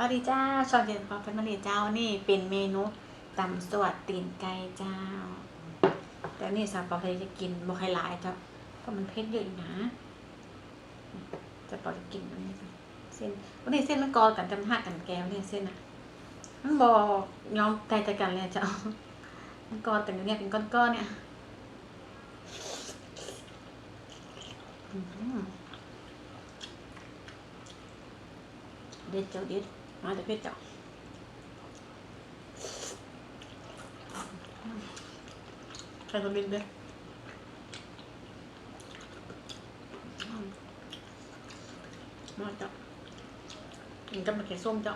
สวัสดีจ้าชอนเจนพอเป็นมาเรียเจ้านี่เป็นเมนูตำสวัสดตีนไก่เจ้า แต่นี่สาวปอเคยจะกินบ่ใครหลายเจ้าเพราะมันเผ็ดเยอะอยู่นะจะปอจะกินอันนี้เส้นวันนี้เส้นมันกอกันจำหักกันแก้วเนี่ยเส้นอะมันบอกยอมใจใจกันเลยเจ้ามันกอแต่เนี่ยเป็นก้อนๆเนี่ยเด็ดเจ้าเด็ด มาแต่เผ็ดเจ้าใครคนบินด้วยมาจ้ากินกับมะเขือส้มจ้า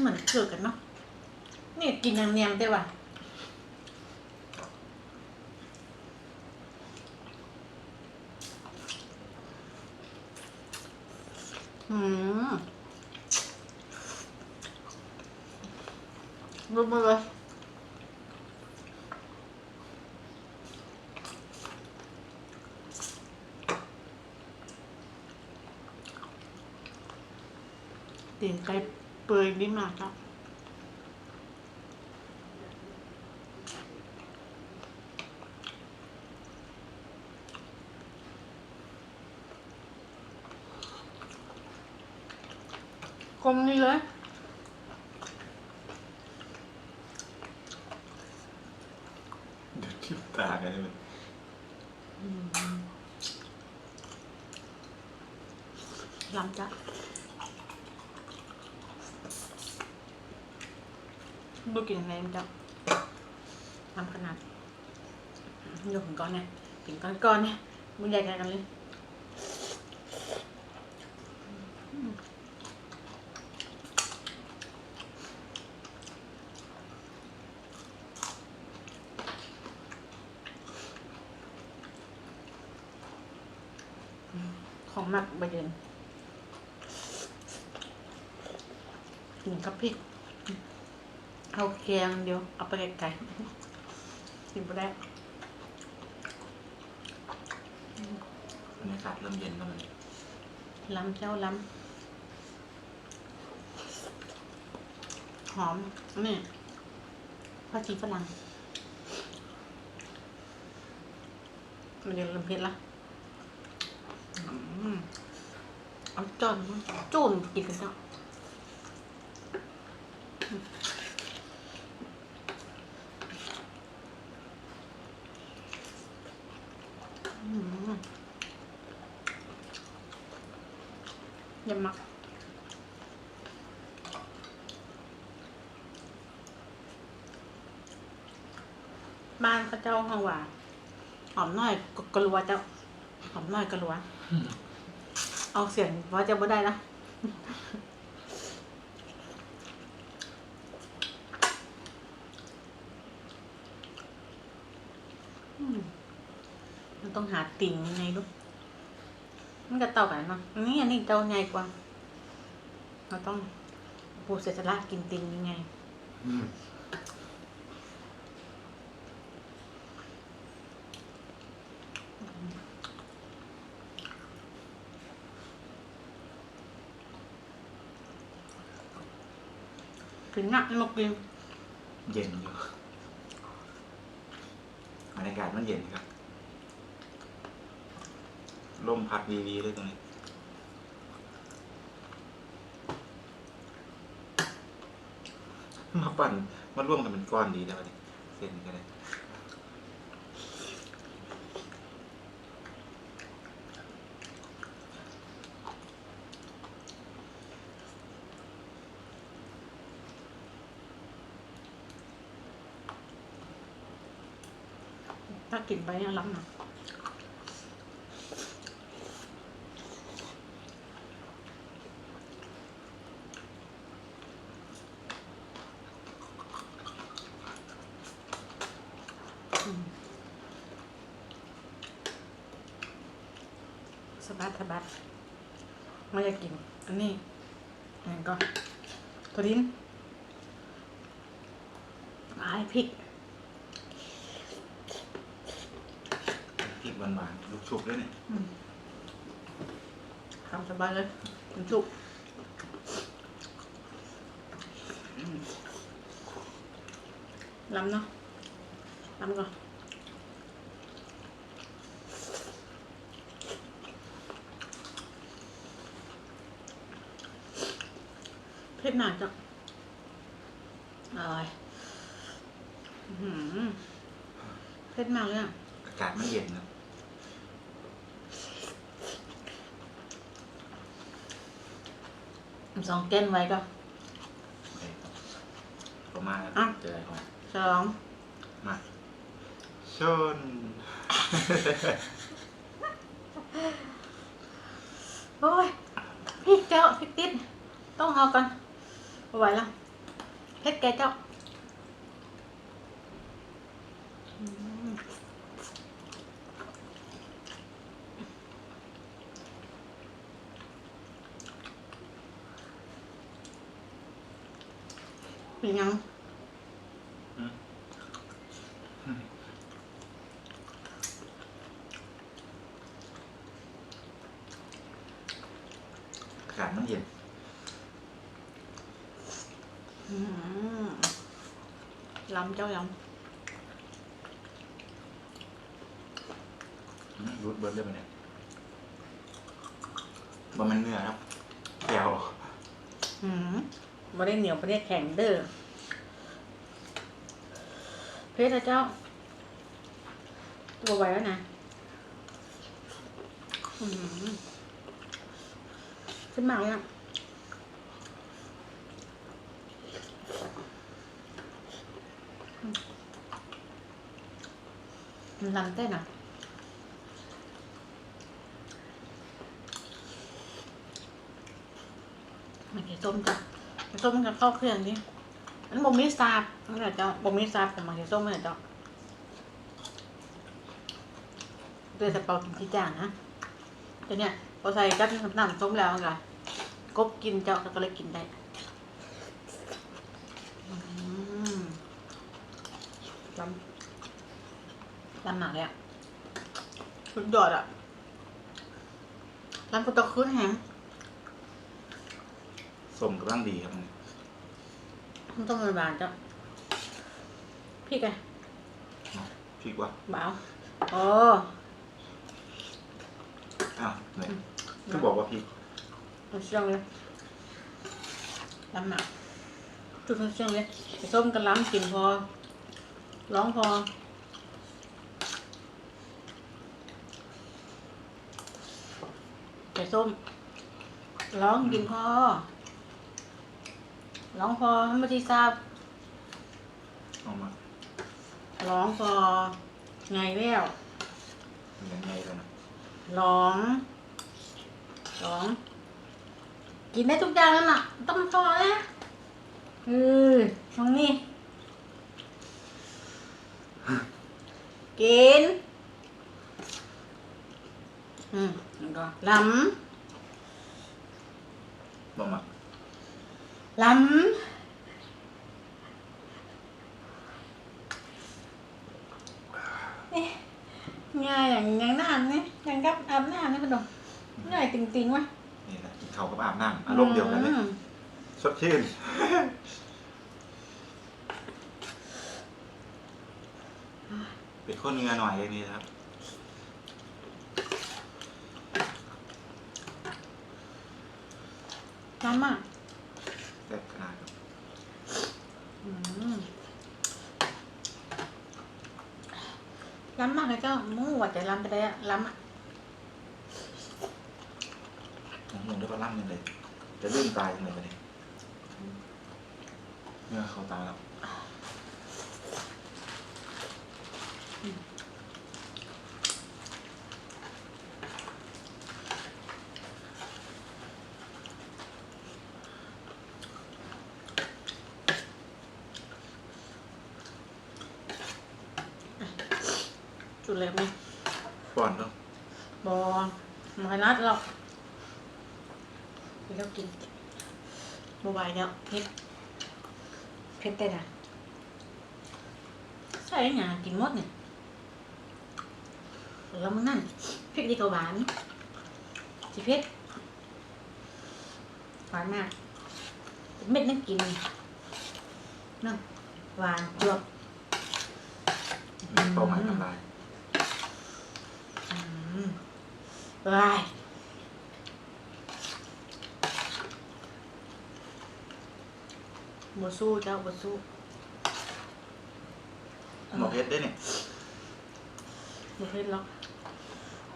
เหมือนเกิดกันเนาะนี่กินยังเนียมได้ว่ะ อืมรุมมาเลยตีนไก่เปื่อยนิดีมากครับ คมนี่เลยเดี๋ยวทิพตากันเลยลำจ้ะดูกินอะไรมันจะทำขนาดดูถึงก้อนเนี่ยถึงก้อนก้อนๆเนี่ยมันใหญ่กันเลย ของหมักใบเดือนกินกับพริกเอาแกงเดียว เอาไปไกลๆกินไปได้บรรยากาศเริ่มเย็นแล้วมันล้ำเจ้าล้ำหอมนี่ผักชีฝรั่งมันยังเริ่มเผ็ดละอื อาจอนมาจุ่มกินกันเนาะอืมยำมักบ้านเขาเจ้าห้องว่าหอมน้อยกกลัวเจ้าหอมน้อยกลัว เอาเสียงว่าจะบ่ได้นะมันต้องหาติ่งยังไงลูก มันก็เต่ากันเนาะอันนี้อันนี้เจ้าใหญ่กว่า เราต้องปูเสร็จจะลากกินติ่งยังไง อืม ถึงหนักนกกินเย็นอยู่บรรยากาศมันเย็นครับ ลมพัดวีวีเลยตรงนี้ มาปั่นมาร่วมกันเป็นก้อนดีแล้วดิเส้นก็ได้ากินไปเนี่ยล้ำหนักอืมสบัดสบัดไม่อยากกิน อันนี้อันนี้ก็ตัวดินไอ้พริก พริริกหวานๆลูกชุบด้วยเนี่ยอืมทำสบายเลยมันชุบล้ำเนาะล้ำก่อนเผ็ดหนาจังอร่อยอื้อหือเผ็ดมากเลยอะ อากาศมันเย็นนะ สองแก้นไว้ก็โอเคครับประมาณนั้นอะ เจออะไรก่อนสองมาชน โอ้ยพี่เจ้าพี่ติดต้องเอากันเอาไหวแล้วเพชรแกเจ้า เป็นยังอากาศมันเย็นอืมล้ำเจ้าล้อืมรูดเบิร์ดได้ไหมเนี่ยบะมันเนื้อครับแก้วำอืม ไม่ได้เหนียวไม่ได้แข็งเด้อเพชรเจ้า ตัวไวแล้วนะขึ้นมากเลยอะอืมมันลำเต้นอะมันจะส้มจ้ะ ส้มกับข้าวเครื่องนี่อันบ่มีซาบนั่นแหละเจ้าบ่มีซาบของมันจะส้มนั่นแหละเจ้าเดือดแต่เปากินที่จางนะแต่เนี่ยพอใส่กับน้ำส้มแล้วก็กบกินเจ้าก็เลยกินได้อืมลำลำหนักเลยอะสุดยอดอะลำก็ตะคืนแหง สมกำลังดีครับเนี่ยมันต้องเป็นบานจ้ะพี่แกพริกว่าบ่าวโอ้อ้าวเนี่ยคือบอกว่าพริกมันเชื่องเลยล้ำหนักจุดมันเชื่องเลยไปส้มกันล้ำกินพอ ร้องพอไปส้มร้องกินพอ ร้องพอไม่ที่ทราบเอามาร้องพอไงแล้วอย่างไงแล้วนะร้องร้องกินได้ทุกอย่างแล้วน่ะต้องพอนะเออน้องนี่กินอืมแล้วก็ล้บอกมาำ ล้ำเอ๊ะง่ายอย่างอย่างน้ำเนี่ยอย่างกับอาบน้ำนี่มันดงง่ายจริงๆวะนี่แหละกินข้าวกับอาบน้ำอารมณ์เดียวกันเลยอืมสดชื่น เป็นคนเงือหน่อยอย่างนี้นะครับ ล้ำอะ แซ่บขนาดครับ อืม ล้ำมากเลยเจ้ามู้ว่าจะล้ำไปได้อะล้ำอะผมงงด้วยว่าล่ำยังไงจะเลื่อนตายยังไงไปเนี่ยเมื่อเขาตายแล้ว จุดเล็กไหมป้อนเนาะบอมานัดเราไปแล้วกินบวายแล้วเผ็ดเผ็ดแต่น่ะใส่หยากินหมดเนี่ยแล้วมันนั่นพริกดีกับหวานสิเผ็ดหวานมากเม็ดนั่งกินเนาะหวานจวบมีเป้าหมายทำลาย อืม ว้ายบสู้เจ้าบสู้หมอเพชรได้เนี่ยบเผ็ดหรอก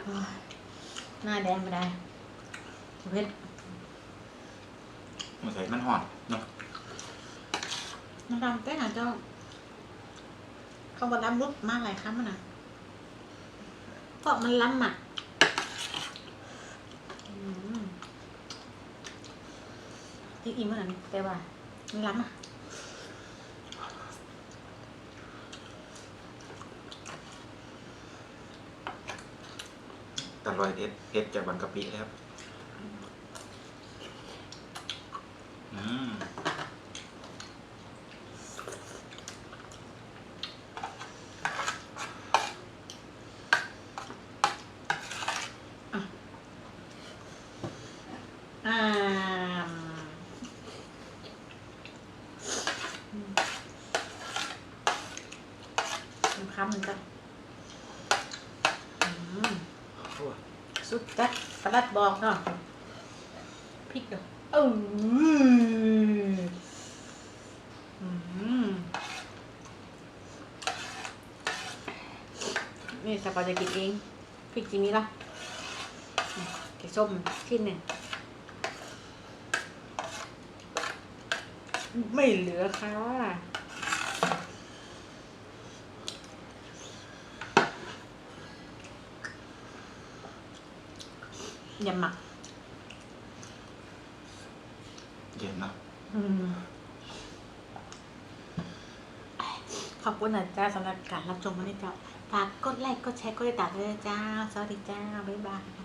โอ้ยหน้าแดงไม่ได้บเผ็ดมันใส่มันห่อนเนาะมันดำแต่หาเจ้า เขาบอกล้ำรุดมากหลายครั้งมันนะเพราะมันล้ำอะอืม ที่อิ่มขนาดนั้นแต่ว่ามันล้ำอะแต่รอยเอสเอสจากบางกะปินะครับอืม อ่าอืมคำหนึ่งจ้ะอืม โอ้ย สุดจัดประหลัดบอกเนาะพริกเหรออนี่สปาจะกินเองพริกจีนี้ละแกงส้มชิ้นหนึ่งไม่เหลือค่ะ ย่าหมักเย็นเนาะอืมขอบคุณนะจ้าสำหรับการรับชมวันนี้เจ้าฝากกดไลค์กดแชร์กดติดตามด้วยนะจ้า สวัสดีจ้า บ๊ายบาย